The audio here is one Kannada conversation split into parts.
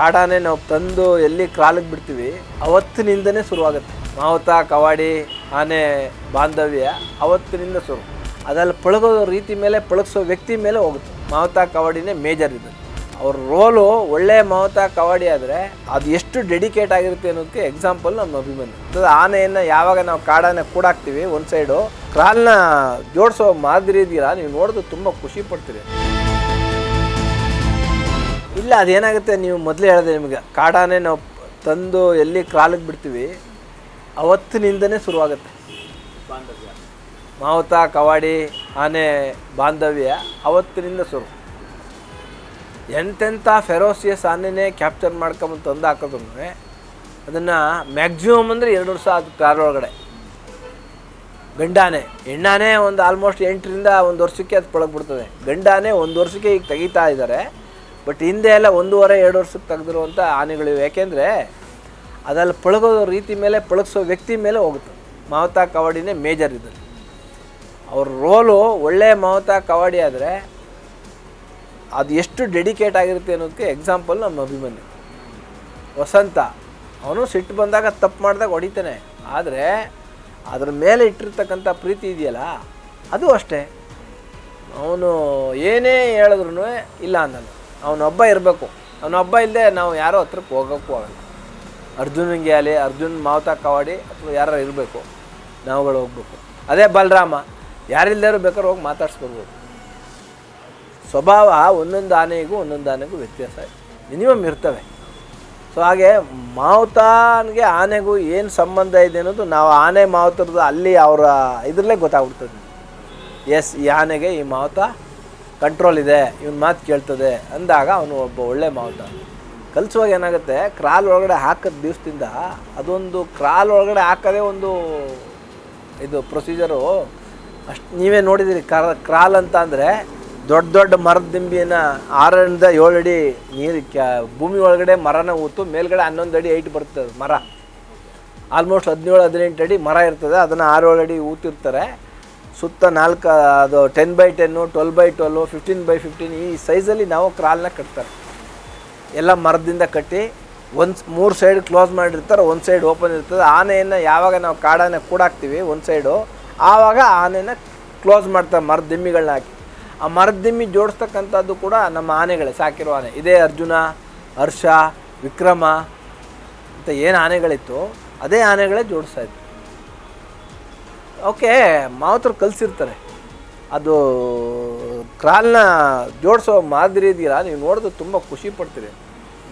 ಕಾಡಾನೆ ನಾವು ತಂದು ಎಲ್ಲಿ ಕಾಲಿಗೆ ಬಿಡ್ತೀವಿ, ಅವತ್ತಿನಿಂದನೇ ಶುರುವಾಗುತ್ತೆ. ಮಾವುತ, ಕವಾಡಿ, ಆನೆ, ಬಾಂಧವ್ಯ ಅವತ್ತಿನಿಂದ ಶುರು. ಅದ್ರಲ್ಲಿ ಪಳಗೋ ರೀತಿ ಮೇಲೆ, ಪಳಗಿಸೋ ವ್ಯಕ್ತಿ ಮೇಲೆ ಹೋಗುತ್ತೆ. ಮಾವುತ, ಕವಾಡಿನೇ ಮೇಜರ್ ಇದೆ. ಅವ್ರ ರೋಲು ಒಳ್ಳೆ ಮಾವುತ, ಕವಾಡಿ ಆದರೆ ಅದು ಎಷ್ಟು ಡೆಡಿಕೇಟ್ ಆಗಿರುತ್ತೆ ಅನ್ನೋದಕ್ಕೆ ಎಕ್ಸಾಂಪಲ್ ನಮ್ಮ ಅಭಿಮಾನಿ ಆನೆಯನ್ನು ಯಾವಾಗ ನಾವು ಕಾಡಾನೆ ಕೂಡಾಕ್ತೀವಿ, ಒಂದು ಸೈಡು ಕ್ರಾಲ್ನ ಜೋಡಿಸೋ ಮಾದರಿ ಇದೆಯಲ್ಲ ನೀವು ನೋಡಿದ್ರೆ ತುಂಬ ಖುಷಿ ಪಡ್ತೀರಿ. ಇಲ್ಲ, ಅದೇನಾಗುತ್ತೆ, ನೀವು ಮೊದಲೇ ಹೇಳಿದೆ ನಿಮಗೆ, ಕಾಡಾನೆ ನಾವು ತಂದು ಎಲ್ಲಿ ಕ್ರಾಲಿಗೆ ಬಿಡ್ತೀವಿ, ಅವತ್ತಿನಿಂದನೇ ಶುರುವಾಗುತ್ತೆ. ಮಾವುತ, ಕವಾಡಿ, ಆನೆ, ಬಾಂಧವ್ಯ, ಅವತ್ತಿನಿಂದ ಶುರು. ಎಂತೆಂಥ ಫೆರೋಸಿಯಸ್ ಆನೆನೇ ಕ್ಯಾಪ್ಚರ್ ಮಾಡ್ಕೊಂಬಂದು ತಂದು ಹಾಕೋದ್ರು ಅದನ್ನು ಮ್ಯಾಕ್ಸಿಮಮ್ ಅಂದರೆ ಎರಡು ವರ್ಷ ಅದು ಕಾರೊಳಗಡೆ ಗಂಡಾನೆ, ಹೆಣ್ಣಾನೆ ಒಂದು ಆಲ್ಮೋಸ್ಟ್ ಎಂಟರಿಂದ ಒಂದು ವರ್ಷಕ್ಕೆ ಅದು ಪಳಗ್ಬಿಡ್ತದೆ. ಗಂಡಾನೆ ಒಂದು ವರ್ಷಕ್ಕೆ ಈಗ ತೆಗಿತಾ ಇದ್ದಾರೆ. ಬಟ್ ಹಿಂದೆ ಎಲ್ಲ ಒಂದೂವರೆ, ಎರಡು ವರ್ಷಕ್ಕೆ ತೆಗೆದಿರುವಂಥ ಆನೆಗಳಿವೆ. ಯಾಕೆಂದರೆ ಅದ್ರಲ್ಲಿ ಪಳಗೋ ರೀತಿ ಮೇಲೆ, ಪಳಗಿಸೋ ವ್ಯಕ್ತಿ ಮೇಲೆ ಹೋಗುತ್ತೆ. ಮಾವತಾ ಕವಾಡಿನೇ ಮೇಜರ್ ಇದ್ದಾರೆ ಅವ್ರ ರೋಲು ಒಳ್ಳೆಯ ಮಾವತಾ ಕವಾಡಿ ಆದರೆ ಅದು ಎಷ್ಟು ಡೆಡಿಕೇಟ್ ಆಗಿರುತ್ತೆ ಅನ್ನೋದಕ್ಕೆ ಎಕ್ಸಾಂಪಲ್ ನಮ್ಮ ಅಭಿಮನ್ಯು. ವಸಂತ, ಅವನು ಸಿಟ್ಟು ಬಂದಾಗ ತಪ್ಪು ಮಾಡಿದಾಗ ಹೊಡಿತಾನೆ. ಆದರೆ ಅದ್ರ ಮೇಲೆ ಇಟ್ಟಿರ್ತಕ್ಕಂಥ ಪ್ರೀತಿ ಇದೆಯಲ್ಲ, ಅದು ಅಷ್ಟೇ. ಅವನು ಏನೇ ಹೇಳಿದ್ರು ಇಲ್ಲ ಅಂದನು ಅವನೊಬ್ಬ ಇರಬೇಕು. ಅವನೊಬ್ಬ ಇಲ್ಲದೆ ನಾವು ಯಾರೋ ಹತ್ರಕ್ಕೆ ಹೋಗೋಕ್ಕೂ ಆಗಲ್ಲ. ಅರ್ಜುನಿಗೆ ಆಗಲಿ ಅರ್ಜುನ್ ಮಾವುತ ಕವಾಡಿ ಅಥವಾ ಯಾರು ಇರಬೇಕು, ನಾವುಗಳು ಹೋಗ್ಬೇಕು. ಅದೇ ಬಲರಾಮ ಯಾರಿಲ್ಲದೇ ಬೇಕಾದ್ರೆ ಹೋಗಿ ಮಾತಾಡ್ಸ್ಕೊಡ್ಬೋದು ಸ್ವಭಾವ ಒಂದೊಂದು ಆನೆಗೂ ಒಂದೊಂದು ಆನೆಗೂ ವ್ಯತ್ಯಾಸ ಮಿನಿಮಮ್ ಇರ್ತವೆ. ಸೊ ಹಾಗೆ ಮಾವುತನಿಗೆ ಆನೆಗೂ ಏನು ಸಂಬಂಧ ಇದೆ ಅನ್ನೋದು ನಾವು ಆನೆ ಮಾವುತರದ್ದು ಅಲ್ಲಿ ಅವರ ಇದರಲ್ಲೇ ಗೊತ್ತಾಗ್ಬಿಡ್ತದೆ. ಎಸ್ ಈ ಆನೆಗೆ ಈ ಮಾವುತ ಕಂಟ್ರೋಲ್ ಇದೆ, ಇವನ್ ಮಾತು ಕೇಳ್ತದೆ ಅಂದಾಗ ಅವನು ಒಬ್ಬ ಒಳ್ಳೆ ಮಾವುತ. ಕಲಿಸುವಾಗ ಏನಾಗುತ್ತೆ, ಕ್ರಾಲ್ ಒಳಗಡೆ ಹಾಕಿದ ದಿವಸದಿಂದ ಅದೊಂದು ಕ್ರಾಲ್ ಒಳಗಡೆ ಹಾಕೋದೇ ಒಂದು ಇದು ಪ್ರೊಸೀಜರು ಅಷ್ಟು ನೀವೇ ನೋಡಿದ್ದೀರಿ ಕ್ರಾ, ಕ್ರಾಲ್ ಅಂತ ಅಂದರೆ ದೊಡ್ಡ ದೊಡ್ಡ ಮರದ ದಿಂಬಿನ ಆರರಿಂದ ಏಳು ಅಡಿ ನೀರು ಕ್ಯಾ, ಭೂಮಿ ಒಳಗಡೆ ಮರನ ಊತು ಮೇಲ್ಗಡೆ ಹನ್ನೊಂದು ಅಡಿ ಐಟ್ ಬರ್ತದೆ ಮರ. ಆಲ್ಮೋಸ್ಟ್ ಹದಿನೇಳು ಹದಿನೆಂಟು ಅಡಿ ಮರ ಇರ್ತದೆ, ಅದನ್ನು ಆರು ಏಳು ಅಡಿ ಊತಿರ್ತಾರೆ. ಸುತ್ತ ನಾಲ್ಕು, ಅದು ten by ten twelve by twelve fifteen by fifteen ಈ ಸೈಜಲ್ಲಿ ನಾವು ಕ್ರಾಲ್ನ ಕಟ್ತಾರೆ. ಎಲ್ಲ ಮರದಿಂದ ಕಟ್ಟಿ ಒಂದು ಮೂರು ಸೈಡ್ ಕ್ಲೋಸ್ ಮಾಡಿರ್ತಾರೆ, ಒಂದು ಸೈಡ್ ಓಪನ್ ಇರ್ತದೆ. ಆನೆಯನ್ನು ಯಾವಾಗ ನಾವು ಕಾಡಾನೆ ಕೂಡಾಕ್ತೀವಿ, ಒಂದು ಸೈಡು ಆವಾಗ ಆನೆನ ಕ್ಲೋಸ್ ಮಾಡ್ತಾರೆ ಮರದ ದಿಮ್ಮಿಗಳನ್ನ ಹಾಕಿ. ಆ ಮರದ ದಿಮ್ಮಿ ಜೋಡಿಸ್ತಕ್ಕಂಥದ್ದು ಕೂಡ ನಮ್ಮ ಆನೆಗಳೇ, ಸಾಕಿರೋ ಆನೆ. ಇದೇ ಅರ್ಜುನ, ಹರ್ಷ, ವಿಕ್ರಮ, ಅಂತ ಏನು ಆನೆಗಳಿತ್ತು, ಅದೇ ಆನೆಗಳೇ ಜೋಡಿಸ್ತಾ ಇತ್ತು ಓಕೆ, ಮಾವತರು ಕಲಿಸಿರ್ತಾರೆ. ಅದು ಕ್ರಾಲ್ನ ಜೋಡಿಸೋ ಮಾದರಿ ಇದೆಯಲ್ಲ, ನೀವು ನೋಡಿದ್ರೆ ತುಂಬ ಖುಷಿ ಪಡ್ತೀರಿ.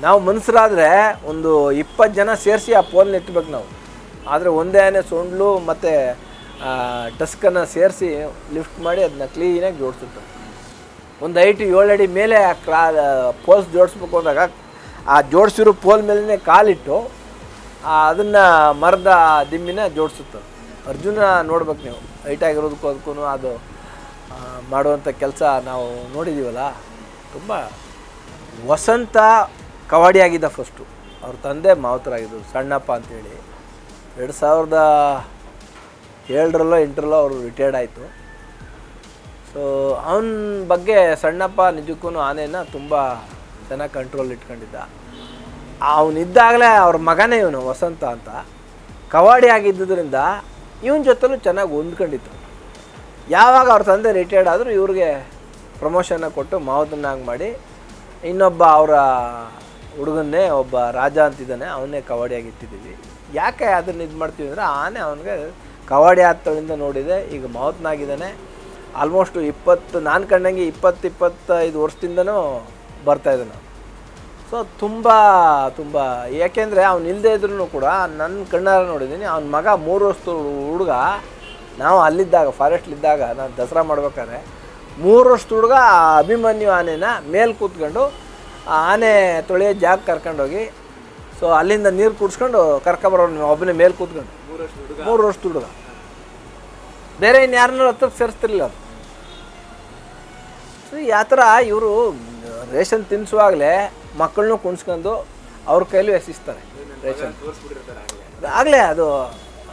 ನಾವು ಮನುಷ್ಯರಾದರೆ ಒಂದು ಇಪ್ಪತ್ತು ಜನ ಸೇರಿಸಿ ಆ ಪೋಲ್ನ ಎತ್ತಬೇಕು ನಾವು. ಆದರೆ ಒಂದೇ ಆನೆ ಸೊಂಡ್ಲು ಮತ್ತು ಟಸ್ಕನ್ನು ಸೇರಿಸಿ ಲಿಫ್ಟ್ ಮಾಡಿ ಅದನ್ನ ಕ್ಲೀನಾಗಿ ಜೋಡಿಸುತ್ತೆ. ಒಂದು ಐಟು ಏಳು ಅಡಿ ಮೇಲೆ ಆ ಕ್ರಾ ಪೋಲ್ಸ್ ಜೋಡಿಸ್ಬೇಕು ಅಂದಾಗ, ಆ ಜೋಡಿಸಿರೋ ಪೋಲ್ ಮೇಲೇ ಕಾಲಿಟ್ಟು ಅದನ್ನು ಮರದ ದಿಮ್ಮಿನ ಜೋಡಿಸುತ್ತೆ. ಅರ್ಜುನ ನೋಡ್ಬೇಕು ನೀವು. ಹೈಟ್ ಆಗಿರೋದಕ್ಕೂ ಅದಕ್ಕೂ ಅದು ಮಾಡುವಂಥ ಕೆಲಸ ನಾವು ನೋಡಿದ್ದೀವಲ್ಲ ತುಂಬ ವಸಂತ ಕವಾಡಿ ಆಗಿದ್ದ ಫಸ್ಟು ಅವ್ರ ತಂದೆ ಮಾವತರಾಗಿದ್ದರು ಸಣ್ಣಪ್ಪ ಅಂತೇಳಿ. ಎರಡು ಸಾವಿರದ ಏಳರಲ್ಲೋ ಎಂಟರಲ್ಲೋ ಅವರು ರಿಟೈರ್ಡ್ ಆಯಿತು. ಸೊ ಅವನ ಬಗ್ಗೆ ಸಣ್ಣಪ್ಪ ನಿಜಕ್ಕೂ ಆನೆನ ತುಂಬ ಚೆನ್ನಾಗಿ ಕಂಟ್ರೋಲ್ ಇಟ್ಕೊಂಡಿದ್ದ. ಅವನಿದ್ದಾಗಲೇ ಅವ್ರ ಮಗನೇ ಇವನು, ವಸಂತ ಅಂತ. ಕವಾಡಿ ಆಗಿದ್ದರಿಂದ ಇವನ ಜೊತೆಲೂ ಚೆನ್ನಾಗಿ ಹೊಂದ್ಕೊಂಡಿತ್ತು ಯಾವಾಗ ಅವ್ರ ತಂದೆ ರಿಟೈರ್ಡ್ ಆದರೂ ಇವ್ರಿಗೆ ಪ್ರಮೋಷನ್ನ ಕೊಟ್ಟು ಮಾವದನ್ನಾಗಿ ಮಾಡಿ ಇನ್ನೊಬ್ಬ ಅವರ ಹುಡುಗನ್ನೇ ಒಬ್ಬ ರಾಜ ಅಂತಿದ್ದಾನೆ, ಅವನ್ನೇ ಕವಾಡಿಯಾಗಿ ಇಟ್ಟಿದ್ದೀವಿ. ಯಾಕೆ ಅದನ್ನು ಇದು ಮಾಡ್ತೀವಿ ಅಂದರೆ ಆನೆ ಅವನಿಗೆ ಕವಾಡಿ ಆತಳಿಂದ ನೋಡಿದೆ, ಈಗ ಮಾವತ್ನಾಗಿದ್ದಾನೆ ಆಲ್ಮೋಸ್ಟು ಇಪ್ಪತ್ತು ನಾನು ಕಂಡಂಗೆ ಇಪ್ಪತ್ತು ಇಪ್ಪತ್ತೈದು ವರ್ಷದಿಂದನೂ ಬರ್ತಾ ಇದ್ದಾನೆ ಸೊ ತುಂಬ ತುಂಬ ಯಾಕೆಂದರೆ ಅವ್ನು ಇಲ್ಲದೇ ಇದ್ರೂ ಕೂಡ ನನ್ನ ಕಣ್ಣಾರ ನೋಡಿದ್ದೀನಿ ಅವ್ನ ಮಗ ಮೂರು ವರ್ಷದ ಹುಡುಗ ನಾವು ಅಲ್ಲಿದ್ದಾಗ ಫಾರೆಸ್ಟ್ಲಿದ್ದಾಗ ನಾನು ದಸರಾ ಮಾಡ್ಬೇಕಾದ್ರೆ ಮೂರು ವರ್ಷದ ಹುಡುಗ ಆ ಅಭಿಮನ್ಯು ಆನೆನ ಮೇಲೆ ಕೂತ್ಕೊಂಡು ಆ ಆನೆ ತೊಳೆಯೋ ಜಾಗ ಕರ್ಕೊಂಡೋಗಿ ಸೊ ಅಲ್ಲಿಂದ ನೀರು ಕುಡಿಸ್ಕೊಂಡು ಕರ್ಕೊಬರೋನು ಒಬ್ಬನೇ ಮೇಲೆ ಕೂತ್ಕೊಂಡು. ಮೂರು ವರ್ಷದ ಹುಡುಗ. ಬೇರೆ ಇನ್ಯಾರನ್ನೂ ಹತ್ರಕ್ಕೆ ಸೇರಿಸ್ತಿರ್ಲಿಲ್ಲ ಅದು ಸೊ ಆ ಥರ ಇವರು ರೇಷನ್ ತಿನ್ನಿಸುವಾಗಲೇ ಮಕ್ಕಳನ್ನೂ ಕುಣಿಸ್ಕೊಂಡು ಅವ್ರ ಕೈಲೂ ಎಸಿಸ್ತಾರೆ ಆಗಲೇ ಅದು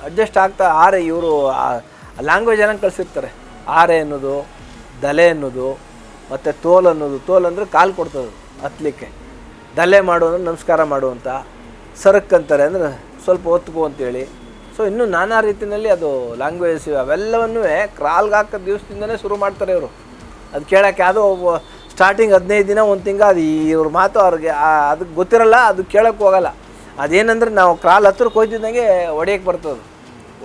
ಅಡ್ಜಸ್ಟ್ ಆಗ್ತಾ ಆರೆ ಇವರು ಲ್ಯಾಂಗ್ವೇಜ್ ಲ್ಯಾಂಗ್ವೇಜನ್ನು ಕಳಿಸಿರ್ತಾರೆ? ಆರೆ ಅನ್ನೋದು, ದಲೆ ಅನ್ನೋದು, ಮತ್ತು ತೋಲ್ ಅನ್ನೋದು. ತೋಲ್ ಅಂದರೆ ಕಾಲು ಕೊಡ್ತದೆ ಹತ್ತಲಿಕ್ಕೆ ದಲೆ ಮಾಡು ಅಂದ್ರೆ ನಮಸ್ಕಾರ ಮಾಡು ಅಂತ. ಸರಕ್ ಅಂತಾರೆ ಅಂದರೆ ಸ್ವಲ್ಪ ಒತ್ಕೋ ಅಂತೇಳಿ. ಸೊ ಇನ್ನೂ ನಾನಾ ರೀತಿಯಲ್ಲಿ ಅದು ಲ್ಯಾಂಗ್ವೇಜಸ್ ಅವೆಲ್ಲವನ್ನೂ ಕ್ರಾಲ್ಗೆ ಹಾಕೋ ದಿವಸದಿಂದಲೇ ಶುರು ಮಾಡ್ತಾರೆ ಇವರು. ಅದು ಕೇಳೋಕ್ಕೆ ಯಾವುದೋ ಸ್ಟಾರ್ಟಿಂಗ್ ಹದಿನೈದು ದಿನ ಒಂದು ತಿಂಗ ಅದು ಇವ್ರ ಮಾತು ಅವ್ರಿಗೆ ಅದಕ್ಕೆ ಗೊತ್ತಿರಲ್ಲ ಅದು ಕೇಳೋಕ್ಕೆ ಹೋಗಲ್ಲ. ಅದೇನಂದ್ರೆ ನಾವು ಕ್ರಾಲ್ ಹತ್ರ ಹೋಯ್ತಿದ್ದಂಗೆ ಒಡೆಯಕ್ಕೆ ಬರ್ತದೆ.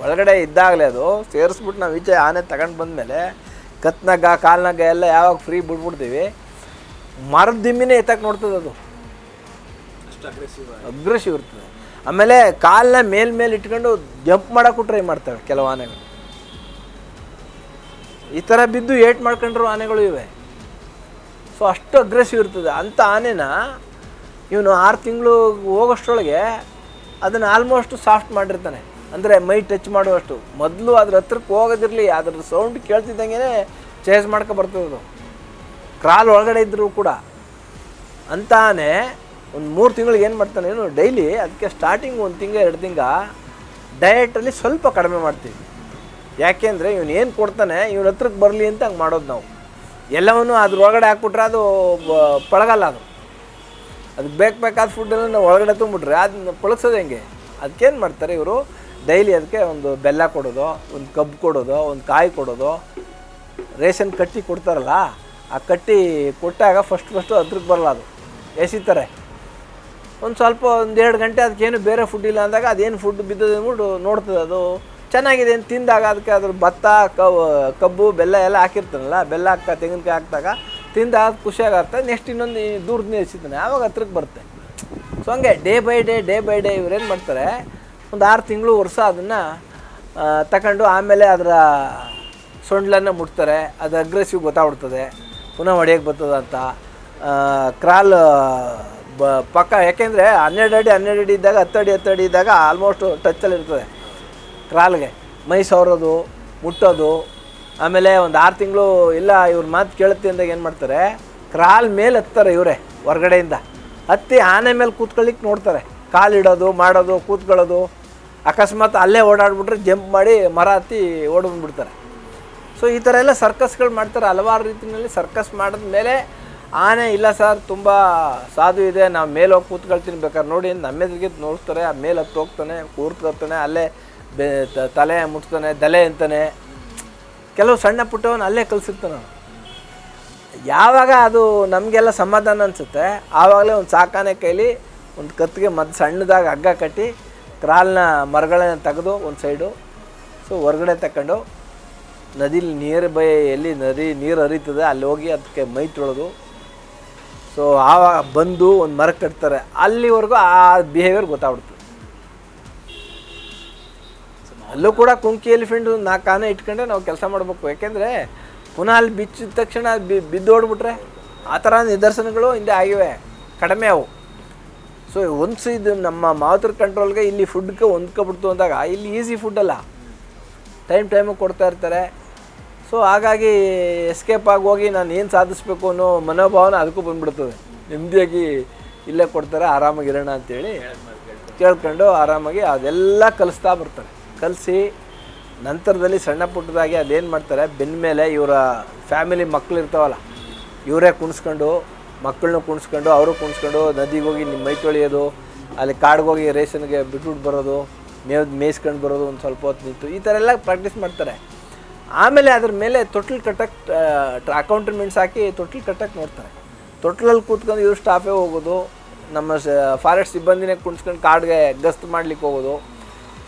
ಒಳಗಡೆ ಇದ್ದಾಗಲೇ ಅದು ಸೇರಿಸ್ಬಿಟ್ಟು ನಾವು ಈಚೆ ಆನೆ ತಗೊಂಡು ಬಂದಮೇಲೆ ಕತ್ನಾಗ ಕಾಲ್ನಾಗ ಎಲ್ಲ ಯಾವಾಗ ಫ್ರೀ ಬಿಟ್ಬಿಡ್ತೀವಿ. ಮರದ ದಿಮ್ಮಿನೇ ಎತ್ತಕ್ಕೆ ನೋಡ್ತದೆ ಅದು. ಅಗ್ರೆಸಿವ್ ಇರ್ತದೆ. ಆಮೇಲೆ ಕಾಲನ್ನ ಮೇಲ್ ಮೇಲೆ ಇಟ್ಕೊಂಡು ಜಂಪ್ ಮಾಡೋಕ್ಕೂ ಟ್ರೈ ಮಾಡ್ತವೆ ಕೆಲವು ಆನೆಗಳು. ಈ ಥರ ಬಿದ್ದು ಏಟ್ ಮಾಡ್ಕೊಂಡ್ರು ಆನೆಗಳು ಇವೆ. ಸೊ ಅಷ್ಟು ಅಗ್ರೆಸಿವ್ ಇರ್ತದೆ. ಅಂತ ಆನೆನ ಇವನು ಆರು ತಿಂಗಳು ಹೋಗೋಷ್ಟರೊಳಗೆ ಅದನ್ನು ಆಲ್ಮೋಸ್ಟ್ ಸಾಫ್ಟ್ ಮಾಡಿರ್ತಾನೆ. ಅಂದರೆ ಮೈ ಟಚ್ ಮಾಡುವಷ್ಟು. ಮೊದಲು ಅದ್ರ ಹತ್ರಕ್ಕೆ ಹೋಗೋದಿರಲಿ, ಅದ್ರ ಸೌಂಡ್ ಕೇಳ್ತಿದ್ದಂಗೆ ಚೇಸ್ ಮಾಡ್ಕೊ ಬರ್ತದದು ಕ್ರಾಲ್ ಒಳಗಡೆ ಇದ್ದರೂ ಕೂಡ. ಅಂತ ಆನೆ ಒಂದು ಮೂರು ತಿಂಗಳಿಗೆ ಏನು ಮಾಡ್ತಾನೆ, ಏನು ಡೈಲಿ ಅದಕ್ಕೆ ಸ್ಟಾರ್ಟಿಂಗ್ ಒಂದು ತಿಂಗ, ಎರಡು ತಿಂಗ ಡಯಟಲ್ಲಿ ಸ್ವಲ್ಪ ಕಡಿಮೆ ಮಾಡ್ತೀವಿ. ಯಾಕೆಂದರೆ ಇವನು ಏನು ಕೊಡ್ತಾನೆ, ಇವನ ಹತ್ರಕ್ಕೆ ಬರಲಿ ಅಂತ ಹಂಗೆ ಮಾಡೋದು ನಾವು. ಎಲ್ಲವನ್ನೂ ಅದ್ರ ಒಳಗಡೆ ಹಾಕ್ಬಿಟ್ರೆ ಅದು ಪಳಗಲ್ಲ ಅದು. ಅದಕ್ಕೆ ಬೇಕು ಬೇಕಾದ ಫುಡ್ಡೆಲ್ಲ ನಾವು ಒಳಗಡೆ ತುಂಬಿಟ್ರೆ ಅದನ್ನ ಪಳಗ್ಸೋದು ಹೆಂಗೆ? ಅದಕ್ಕೇನು ಮಾಡ್ತಾರೆ ಇವರು? ಡೈಲಿ ಅದಕ್ಕೆ ಒಂದು ಬೆಲ್ಲ ಕೊಡೋದು, ಒಂದು ಕಬ್ಬು ಕೊಡೋದು, ಒಂದು ಕಾಯಿ ಕೊಡೋದು, ರೇಷನ್ ಕಟ್ಟಿ ಕೊಡ್ತಾರಲ್ಲ, ಆ ಕಟ್ಟಿ ಕೊಟ್ಟಾಗ ಫಸ್ಟ್ ಫಸ್ಟು ಅದ್ರಕ್ಕೆ ಬರಲ್ಲ ಅದು. ಎಸಿತಾರೆ. ಒಂದು ಸ್ವಲ್ಪ ಒಂದು ಎರಡು ಗಂಟೆ ಅದಕ್ಕೇನು ಬೇರೆ ಫುಡ್ ಇಲ್ಲ ಅಂದಾಗ ಅದೇನು ಫುಡ್ ಬಿದ್ದದೆ ಅಂದ್ಬಿಟ್ಟು ನೋಡ್ತದೆ ಅದು. ಚೆನ್ನಾಗಿದೆ ಅಂತ ತಿಂದಾಗ ಅದಕ್ಕೆ ಅದ್ರ ಭತ್ತ ಕಬ್ಬು, ಬೆಲ್ಲ ಎಲ್ಲ ಹಾಕಿರ್ತಾನಲ್ಲ, ಬೆಲ್ಲ ಹಾಕ್ತಾ, ತೆಂಗಿನಕಾಯಿ ಹಾಕಿದಾಗ ತಿಂದಾಗ ಖುಷಿಯಾಗತ್ತೆ. ನೆಕ್ಸ್ಟ್ ಇನ್ನೊಂದು ದೂರ ನಿಲ್ಲಿಸಿದ್ದಾನೆ ಆವಾಗ ಹತ್ರಕ್ಕೆ ಬರುತ್ತೆ. ಸೊ ಹಂಗೆ day by day day by day ಇವ್ರೇನು ಮಾಡ್ತಾರೆ? ಒಂದು ಆರು ತಿಂಗಳು ವರ್ಷ ಅದನ್ನು ತಗೊಂಡು ಆಮೇಲೆ ಅದರ ಸೊಂಡ್ಲನ್ನು ಮುಟ್ತಾರೆ. ಅದು ಅಗ್ರೆಸಿವ್ ಗೊತ್ತಾಗ್ಬಿಡ್ತದೆ. ಪುನಃ ಹೊಡೆಯೋಕ್ಕೆ ಬರ್ತದೆ ಅಂತ. ಕ್ರಾಲ್, ಬ, ಪಕ್ಕ, ಯಾಕೆಂದರೆ ಹನ್ನೆರಡು ಅಡಿ ಹನ್ನೆರಡು ಅಡಿ ಇದ್ದಾಗ, ಹತ್ತು ಅಡಿ ಹತ್ತು ಅಡಿ ಇದ್ದಾಗ ಆಲ್ಮೋಸ್ಟ್ ಟಚ್ಚಲ್ಲಿ ಇರ್ತದೆ. ಕ್ರಾಲ್ಗೆ. ಮೈ ಸವರೋದು ಮುಟ್ಟೋದು, ಆಮೇಲೆ ಒಂದು ಆರು ತಿಂಗಳು ಇಲ್ಲ, ಇವ್ರ ಮಾತು ಕೇಳುತ್ತೆ ಅಂದಾಗ ಏನು ಮಾಡ್ತಾರೆ? ಕ್ರಾಲ್ ಮೇಲೆ ಹತ್ತಾರೆ ಇವರೇ, ಹೊರಗಡೆಯಿಂದ. ಹತ್ತಿ ಆನೆ ಮೇಲೆ ಕೂತ್ಕೊಳ್ಳಿಕ್ಕೆ ನೋಡ್ತಾರೆ. ಕಾಲಿಡೋದು ಮಾಡೋದು, ಕೂತ್ಕೊಳ್ಳೋದು. ಅಕಸ್ಮಾತ್ ಅಲ್ಲೇ ಓಡಾಡ್ಬಿಟ್ರೆ ಜಂಪ್ ಮಾಡಿ ಮರ ಹತ್ತಿ ಓಡ್ಬಂದ್ಬಿಡ್ತಾರೆ. ಸೊ ಈ ಥರ ಎಲ್ಲ ಸರ್ಕಸ್ಗಳು ಮಾಡ್ತಾರೆ. ಹಲವಾರು ರೀತಿಯಲ್ಲಿ ಸರ್ಕಸ್ ಮಾಡಿದ ಮೇಲೆ ಆನೆ ಇಲ್ಲ ಸರ್, ತುಂಬ ಸಾಧು ಇದೆ, ನಾವು ಮೇಲೆ ಹೋಗಿ ಕೂತ್ಕೊಳ್ತೀನಿ ಬೇಕಾದ್ರೆ ನೋಡಿ ಅಂತ ನಮ್ಮ ಎದುರಿಗೆ ನೋಡ್ತಾರೆ. ಆ ಮೇಲೆ ಹತ್ತು ಹೋಗ್ತಾನೆ ಕೂರ್ತಾನೆ ಅಲ್ಲೇ ಬೆ ತಲೆ ಮುಟ್ತಾನೆ ದಲೆ ಅಂತಾನೆ. ಕೆಲವು ಸಣ್ಣ ಪುಟ್ಟವನ್ನು ಅಲ್ಲೇ ಕಲಿಸಿರ್ತಾನೆ ಯಾವಾಗ ಅದು ನಮಗೆಲ್ಲ ಸಮಾಧಾನ ಅನಿಸುತ್ತೆ, ಆವಾಗಲೇ ಒಂದು ಸಾಕಾನೆ ಕೈಲಿ ಒಂದು ಕತ್ತಿಗೆ ಮದ್ದು ಸಣ್ಣದಾಗಿ ಹಗ್ಗ ಕಟ್ಟಿ ಕ್ರಾಲ್ನ ಮರಗಳನ್ನ ತೆಗೆದು ಒಂದು ಸೈಡು, ಸೊ ಹೊರಗಡೆ ತಗೊಂಡು ನದಿಲಿ ನೀರು ಬೈ, ಎಲ್ಲಿ ನದಿ ನೀರು ಹರಿತದೆ ಅಲ್ಲಿ ಹೋಗಿ ಅದಕ್ಕೆ ಮೈ ತೊಳೆದು, ಸೊ ಆವಾಗ ಬಂದು ಒಂದು ಮರ ಕಟ್ತಾರೆ. ಅಲ್ಲಿವರೆಗೂ ಆ ಬಿಹೇವಿಯರ್ ಗೊತ್ತಾಗ್ಬಿಡ್ತದೆ ಅಲ್ಲೂ ಕೂಡ ಕುಂಕಿ ಎಲಿಫೆಂಟ್ ನಾಲ್ಕು ಆನೆ ಇಟ್ಕೊಂಡ್ರೆ ನಾವು ಕೆಲಸ ಮಾಡಬೇಕು. ಯಾಕೆಂದರೆ ಪುನಃ ಅಲ್ಲಿ ಬಿಚ್ಚಿದ ತಕ್ಷಣ ಬಿ ಬಿದ್ದೋಡ್ಬಿಟ್ರೆ ಆ ಥರ ನಿದರ್ಶನಗಳು ಹಿಂದೆ ಆಗಿವೆ, ಕಡಿಮೆ ಅವು. ಸೊ ಒಂದ್ಸ ಇದು ನಮ್ಮ ಮಾತೃ ಕಂಟ್ರೋಲ್ಗೆ ಇಲ್ಲಿ ಫುಡ್ಗೆ ಹೊಂದ್ಕೊಬಿಡ್ತು ಅಂದಾಗ, ಇಲ್ಲಿ ಈಸಿ ಫುಡ್ ಅಲ್ಲ. ಟೈಮ್ ಟೈಮಿಗೆ ಕೊಡ್ತಾ ಇರ್ತಾರೆ. ಸೊ ಹಾಗಾಗಿ ಎಸ್ಕೇಪ್ ಆಗಿ ಹೋಗಿ ನಾನು ಏನು ಸಾಧಿಸ್ಬೇಕು ಅನ್ನೋ ಮನೋಭಾವನ ಅದಕ್ಕೂ ಬಂದ್ಬಿಡ್ತದೆ. ನೆಮ್ಮದಿಯಾಗಿ ಇಲ್ಲೇ ಕೊಡ್ತಾರೆ ಆರಾಮಾಗಿರೋಣ ಅಂತೇಳಿ ಕೇಳ್ಕೊಂಡು ಆರಾಮಾಗಿ ಅದೆಲ್ಲ ಕಲಿಸ್ತಾ ಬರ್ತಾರೆ. ಕಲಿಸಿ ನಂತರದಲ್ಲಿ ಸಣ್ಣ ಪುಟ್ಟದಾಗಿ ಅದೇನು ಮಾಡ್ತಾರೆ? ಬೆನ್ನ ಮೇಲೆ ಇವರ ಫ್ಯಾಮಿಲಿ ಮಕ್ಕಳು ಇರ್ತಾವಲ್ಲ, ಇವರೇ ಕುಣಿಸ್ಕೊಂಡು ಮಕ್ಕಳನ್ನೂ ಕುಣಿಸ್ಕೊಂಡು ಅವರು ಕುಣಿಸ್ಕೊಂಡು ನದಿಗೆ ಹೋಗಿ ನಿಮ್ಮ ಮೈ ತೊಳೆಯೋದು, ಅಲ್ಲಿ ಕಾಡ್ಗೆ ಹೋಗಿ ರೇಷನ್ಗೆ ಬಿಟ್ಬಿಟ್ಟು ಬರೋದು, ಮೇವ್ ಮೇಯ್ಸ್ಕೊಂಡು ಬರೋದು ಒಂದು ಸ್ವಲ್ಪ ಹೊತ್ತು ನಿಂತು ಈ ಥರ ಎಲ್ಲ ಪ್ರಾಕ್ಟೀಸ್ ಮಾಡ್ತಾರೆ. ಆಮೇಲೆ ಅದ್ರ ಮೇಲೆ ತೊಟ್ಲು ಕಟ್ಟಕ್ಕೆ ಅಕೌಂಟ್ಮೆಂಟ್ಸ್ ಹಾಕಿ ತೊಟ್ಲು ಕಟ್ಟಕ್ಕೆ ನೋಡ್ತಾರೆ. ತೊಟ್ಲಲ್ಲಿ ಕೂತ್ಕೊಂಡು ಇವ್ರು ಸ್ಟಾಫೇ ಹೋಗೋದು, ನಮ್ಮ ಫಾರೆಸ್ಟ್ ಸಿಬ್ಬಂದಿನೇ ಕುಣಿಸ್ಕೊಂಡು ಕಾಡಿಗೆ ಗಸ್ತು ಮಾಡ್ಲಿಕ್ಕೆ ಹೋಗೋದು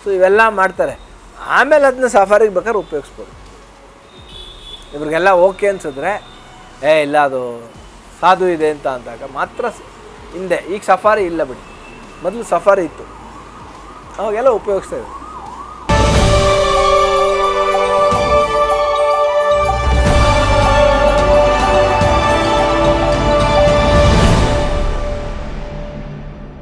ಸೊ ಇವೆಲ್ಲ ಮಾಡ್ತಾರೆ. ಆಮೇಲೆ ಅದನ್ನ ಸಫಾರಿಗೆ ಬೇಕಾದ್ರೆ ಉಪಯೋಗಿಸ್ಬೋದು. ಇವ್ರಿಗೆಲ್ಲ ಓಕೆ ಅನ್ಸಿದ್ರೆ, ಏ, ಇಲ್ಲ, ಅದು ಸಾಧು ಇದೆ ಅಂತ ಅಂದಾಗ ಮಾತ್ರ ಹಿಂದೆ, ಈಗ ಸಫಾರಿ ಇಲ್ಲ ಬಿಡಿ. ಮೊದಲು ಸಫಾರಿ ಇತ್ತು. ಅವಾಗೆಲ್ಲ ಉಪಯೋಗಿಸ್ತಾ ಇದ್ರು.